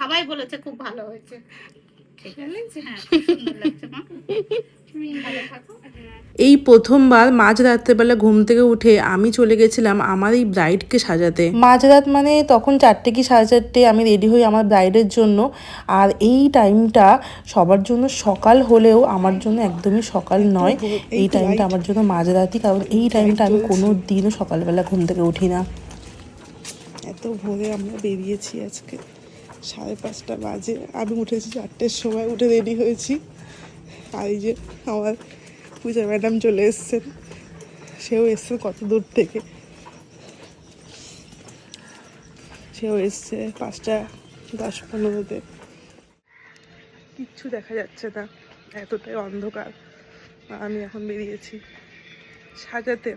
সবাই বলেছে খুব ভালো হয়েছে। ঠিক আছে। হ্যাঁ এই প্রথমবার মাঝ রাত্রেবেলা ঘুম থেকে উঠে আমি চলে গেছিলাম আমার এই ব্রাইডকে সাজাতে। মাঝরাত মানে তখন চারটে কি সাড়ে চারটে আমি রেডি হই আমার ব্রাইডের জন্য। আর এই টাইমটা সবার জন্য সকাল হলেও আমার জন্য একদমই সকাল নয়। এই টাইমটা আমার জন্য মাঝরাতই কারণ এই টাইমটা আমি কোনো দিনও সকালবেলা ঘুম থেকে উঠি না। এত ভোরে আমরা বেরিয়েছি আজকে। সাড়ে পাঁচটা বাজে। আমি উঠেছি চারটের সময়, উঠে রেডি হয়েছি। আর এই যে আমার পূজা ম্যাডাম চলে এসছেন। সেও এসছে কত দূর থেকে। সেও এসছে পাঁচটা দশ পনেরোতে। কিচ্ছু দেখা যাচ্ছে না। এতটাই অন্ধকার। আমি এখন বেরিয়েছি সাজাতে।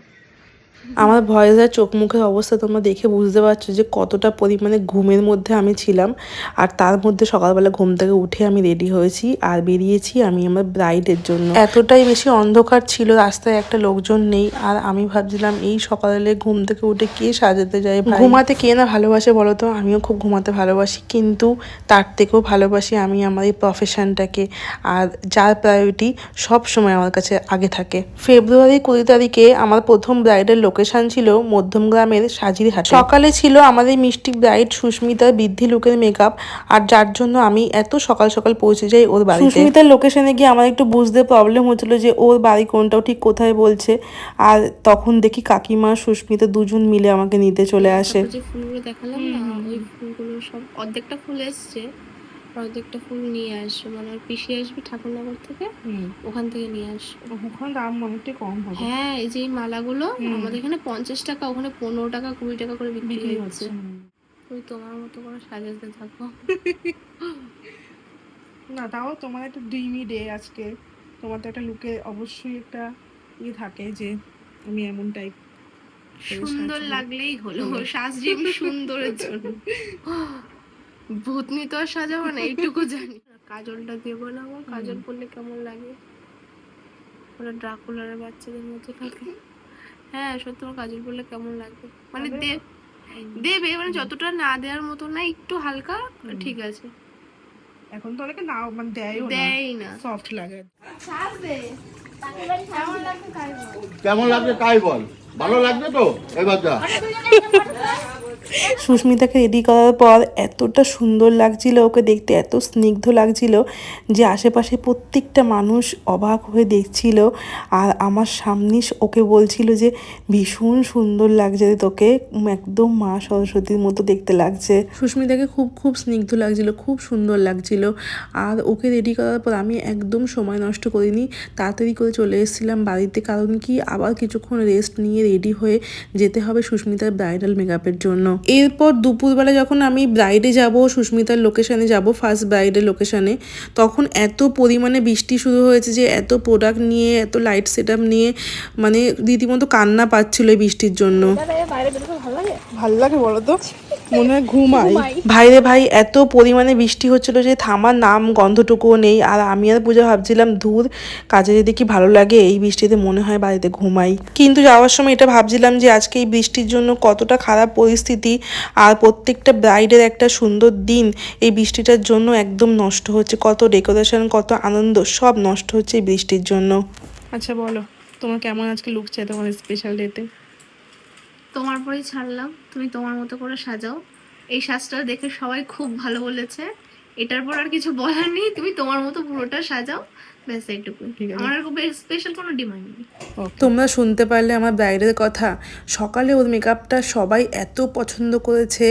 আমার ভয়েসের চোখ মুখের অবস্থা তোমরা দেখে বুঝতে পারছ যে কতটা পরিমাণে ঘুমের মধ্যে আমি ছিলাম। আর তার মধ্যে সকালবেলা ঘুম থেকে উঠে আমি রেডি হয়েছি আর বেরিয়েছি আমি আমার ব্রাইডের জন্য। এতটাই বেশি অন্ধকার ছিল, রাস্তায় একটা লোকজন নেই। আর আমি ভাবছিলাম, এই সকালে ঘুম থেকে উঠে কে সাজাতে যায় ঘুমাতে কে না ভালোবাসে বলো তো? আমিও খুব ঘুমাতে ভালোবাসি। কিন্তু তার থেকেও ভালোবাসি আমি আমার এই প্রফেশনটাকে আর যার প্রায়োরিটি সব সময় আমার কাছে আগে থাকে। ফেব্রুয়ারি কুড়ি তারিখে আমার প্রথম ব্রাইডের লোকেশন ছিল মধ্যমগ্রামের সাজিরহাট। সকালে ছিল আমাদের মিষ্টি ব্রাইড সুস্মিতার বৃদ্ধি লুকের মেকআপ আর যার জন্য আমি এত সকাল সকাল পৌঁছে যাই ওর বাড়িতে। সুস্মিতার লোকেশনে গিয়ে আমার একটু বুঝতে প্রবলেম হচ্ছিল যে ওর বাড়ি কোনটাও ঠিক কোথায় বলছে। আর তখন দেখি কাকিমা সুস্মিতা দুজন মিলে আমাকে নিতে চলে আসে। যে ফুলগুলো দেখালাম না? ওই ফুলগুলো সব অর্ধেকটা ফুল এসছে। অর্ধেকটা ফুল নিয়ে আসবে। মানে ওর পিসি আসবে ঠাকুরনগর থেকে ওখান থেকে নিয়ে আসবে। ওখানে দাম অনেকটাই কম হবে। হ্যাঁ এই যে এই মালাগুলো আমাদের এখানে পঞ্চাশ টাকা ওখানে পনেরো টাকা কুড়ি টাকা করে বিক্রি হচ্ছে। তুমি তোমার মতো করে সাজাতে থাকো। না তাও তোমার একটা ড্রিমি ডে আজকে। তোমার তো একটা লুকে অবশ্যই একটা ইয়ে থাকে যে আমি এমন টাইপ সুন্দর লাগলেই হলো। আমি সুন্দরের জন্য। ভূতনি তো আর সাজাবো না এইটুকু জানি। কাজলটা দেবো না আমার কাজল পরলে কেমন লাগে? ওরা ড্রাকুলারের বাচ্চাদের মতো থাকে। হ্যাঁ সত্যি আমার কাজল পরলে কেমন লাগবে মানে তবে- দেবে মানে যতটা না দেওয়ার মতো না একটু হালকা ঠিক আছে। এখন তো অনেকে নাও মানে দেয়ও না। দেয় না। সফট লাগে। কেমন লাগবে তাই বল। ভালো লাগবে তো? এবার যা। সুস্মিতাকে রেডি করার পর এতটা সুন্দর লাগছিল, ওকে দেখতে এত স্নিগ্ধ লাগছিল যে আশেপাশে প্রত্যেকটা মানুষ অবাক হয়ে দেখছিল। আর আমার সামনে ওকে বলছিল যে, ভীষণ সুন্দর লাগছে তোকে, একদম মা সরস্বতীর মতো দেখতে লাগছে। সুস্মিতাকে খুব খুব স্নিগ্ধ লাগছিল, খুব সুন্দর লাগছিল। আর ওকে রেডি করার পর আমি একদম সময় নষ্ট করিনি, তাড়াতাড়ি করে চলে এসেছিলাম বাড়িতে, কারণ কি আবার কিছুক্ষণ রেস্ট নিয়ে রেডি হয়ে যেতে হবে সুস্মিতার ব্রাইডাল মেকআপের জন্য। এরপর দুপুরবেলা যখন আমি ব্রাইডে যাব, সুস্মিতার লোকেশানে যাব ফার্স্ট ব্রাইডের লোকেশানে তখন এত পরিমাণে বৃষ্টি শুরু হয়েছে যে, এত প্রোডাক্ট নিয়ে, এত লাইট সেট নিয়ে মানে রীতিমতো কান্না পাচ্ছিল এই বৃষ্টির জন্য। ভালো লাগে বলো তো। মনে হয় ঘুমাই। ভাইরে ভাই এত পরিমাণে বৃষ্টি হচ্ছিল যে থামার নাম গন্ধটুকুও নেই। আর আমি আর পূজা ভাবছিলাম ধূর কাজে যদি কি ভালো লাগে এই বৃষ্টিতে মনে হয় বাড়িতে ঘুমাই। কিন্তু যাওয়ার সময় এটা ভাবছিলাম যে আজকে এই বৃষ্টির জন্য কতটা খারাপ পরিস্থিতি আর প্রত্যেকটা ব্রাইডের একটা সুন্দর দিন এই বৃষ্টিটার জন্য একদম নষ্ট হচ্ছে। কত ডেকোরেশন কত আনন্দ সব নষ্ট হচ্ছে এই বৃষ্টির জন্য। আচ্ছা বলো তোমার কেমন আজকে লুক চাই তোমার স্পেশাল ডেতে তোমার পরেই ছাড়লাম তুমি তোমার মতো করে সাজাও। এই সাজটা দেখে সবাই খুব ভালো বলেছে। এটার পর আর কিছু বলার নেই তুমি তোমার মতো পুরোটা সাজাও। ব্যাস আছে। আমার খুব স্পেশাল কোনো ডিমান্ড নেই। তোমরা শুনতে পারলে আমার ব্রাইডের কথা। সকালে ওর মেকআপটা সবাই এত পছন্দ করেছে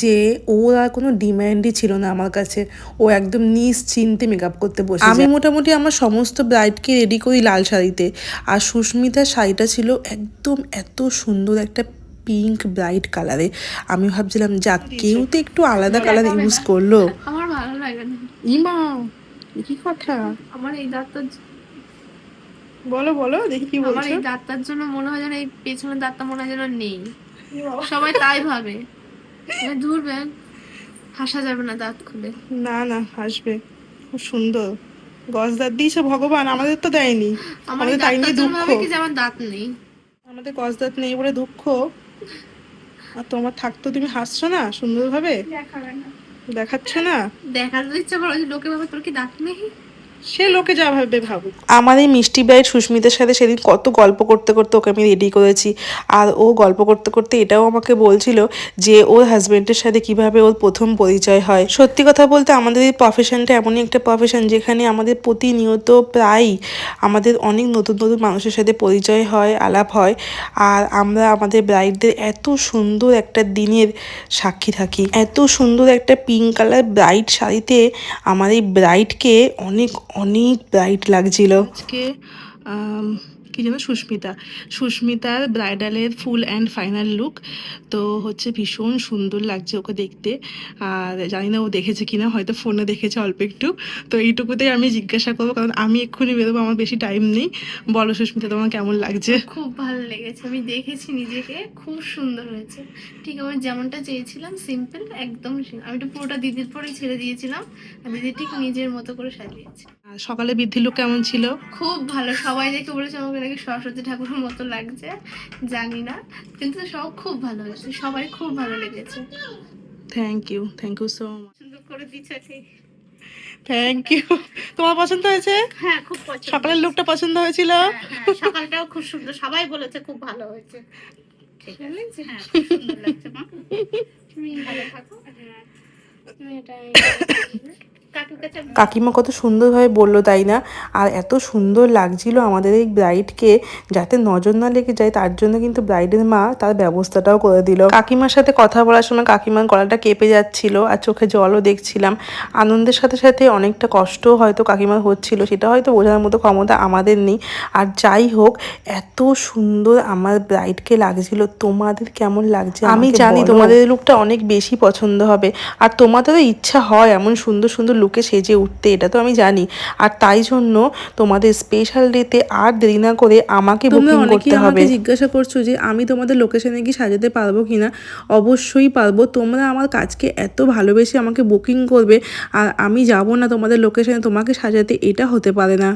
যে ওর আর কোনো ডিমান্ডই ছিল না আমার কাছে। ও একদম নিশ্চিন্তে মেকআপ করতে বসে আমি মোটামুটি আমার সমস্ত ব্রাইডকে রেডি করি লাল শাড়িতে। আর সুস্মিতার শাড়িটা ছিল একদম এত সুন্দর একটা পিঙ্ক ব্রাইট কালারে আমি ভাবছিলাম যাক কেউ তো একটু আলাদা কালার ইউজ করল। আমার ভালো লাগে না। ইমা কি কথা? আমার এই দাঁতটা বলো বলো দেখি কি আমার এই দাঁতটার জন্য মনে হয় যেন এই পেছনের দাঁতটা মনে হয় যেন নেই। সবাই তাই ভাবে। ধরবেন হাসা যাবে না দাঁত খুলে। না না আসবে খুব সুন্দর। গজ দাঁত দিয়েছে ভগবান আমাদের তো দেয়নি। আমাদের তাই নিয়ে দুঃখ। আমার দাঁত নেই। আমাদের গজ দাঁত নেই বলে দুঃখ। আর তোমার থাকতো তুমি হাসছো না সুন্দরভাবে? দেখাচ্ছ না? দেখার ইচ্ছা করো লোকে ভাবে তোর কি দাঁত নেই? সে লোকে যা ভাববে, ভাবুক। এই মিষ্টি ব্রাইড সুস্মিতার সাথে সেদিন কত গল্প করতে করতে ওকে আমি রেডি করেছি। আর ও গল্প করতে করতে এটাও আমাকে বলছিল যে, ওর হাজব্যান্ডের সাথে কীভাবে ওর প্রথম পরিচয় হয়। সত্যি কথা বলতে আমাদের এই প্রফেশনটা এমনই একটা প্রফেশন যেখানে আমাদের প্রতিনিয়ত প্রায়ই আমাদের অনেক নতুন নতুন মানুষের সাথে পরিচয় হয়, আলাপ হয়। আর আমরা আমাদের ব্রাইডদের এত সুন্দর একটা দিনের সাক্ষী থাকি। এত সুন্দর একটা পিঙ্ক কালার ব্রাইট শাড়িতে আমার এই ব্রাইডকে অনেক অনেক ব্রাইট লাগছিল। আজকে কি যেন সুস্মিতা সুস্মিতার ব্রাইডালের ফুল অ্যান্ড ফাইনাল লুক তো হচ্ছে ভীষণ সুন্দর লাগছে ওকে দেখতে। আর জানি না ও দেখেছে কিনা হয়তো ফোনে দেখেছে অল্প একটু। তো এইটুকুতেই আমি জিজ্ঞাসা করব কারণ আমি এক্ষুনি বেরোবো আমার বেশি টাইম নেই। বলো সুস্মিতা তোমার কেমন লাগছে? খুব ভালো লেগেছে আমি দেখেছি নিজেকে খুব সুন্দর হয়েছে। ঠিক আমার যেমনটা চেয়েছিলাম সিম্পল একদম আমি তো পুরোটা দিদির পরে ছেড়ে দিয়েছিলাম। আর দিদি ঠিক নিজের মতো করে সাজিয়েছে। সকালে বৃদ্ধি লোক কেমন ছিল? খুব ভালো। সবাই দেখে বলেছে আমাকে নাকি সরস্বতী ঠাকুরের মতো লাগছে। জানি না। কিন্তু সব খুব ভালো হয়েছে। সবাই খুব ভালো লেগেছে। Thank you thank you so much সুন্দর করে দিচ্ছে থ্যাংক ইউ তোমার পছন্দ হয়েছে? হ্যাঁ খুব পছন্দ সকালের লুকটা পছন্দ হয়েছিল? হ্যাঁ, সকালটাও খুব সুন্দর। সবাই বলেছে খুব ভালো হয়েছে। ঠিক আছে? হ্যাঁ সুন্দর লাগছে মা। তুমি ভালো থাকো। হ্যাঁ তুমি এটা কাকিমা কত সুন্দরভাবে বলল তাই না? আর এত সুন্দর লাগছিল আমাদের এই ব্রাইডকে যাতে নজর না লেগে যায় তার জন্য কিন্তু ব্রাইডের মা তার ব্যবস্থাটাও করে দিল। কাকিমার সাথে কথা বলার সময় কাকিমার গলাটা কেঁপে যাচ্ছিল আর চোখে জলও দেখছিলাম। আনন্দের সাথে সাথে অনেকটা কষ্টও হয়তো কাকিমার হচ্ছিল সেটা হয়তো বোঝার মতো ক্ষমতা আমাদের নেই। আর যাই হোক এত সুন্দর আমার ব্রাইডকে লাগছিল। তোমাদের কেমন লাগছে আমি জানি তোমাদের লুকটা অনেক বেশি পছন্দ হবে। আর তোমাদেরও ইচ্ছা হয় এমন সুন্দর সুন্দর লুকে সেজে উঠতে এটা তো আমি জানি। আর তাই জন্য তোমাদের স্পেশাল ডেতে আর দেরি না করে আমাকে বুকিং করতে হবে। আমাকে জিজ্ঞাসা করছ যে আমি তোমাদের লোকেশনে কি সাজাতে পারব কিনা? অবশ্যই পারব। তোমরা আমার কাজকে এত ভালোবেসে আমাকে বুকিং করবে আর আমি যাব না তোমাদের লোকেশনে তোমাকে সাজাতে এটা হতে পারে না।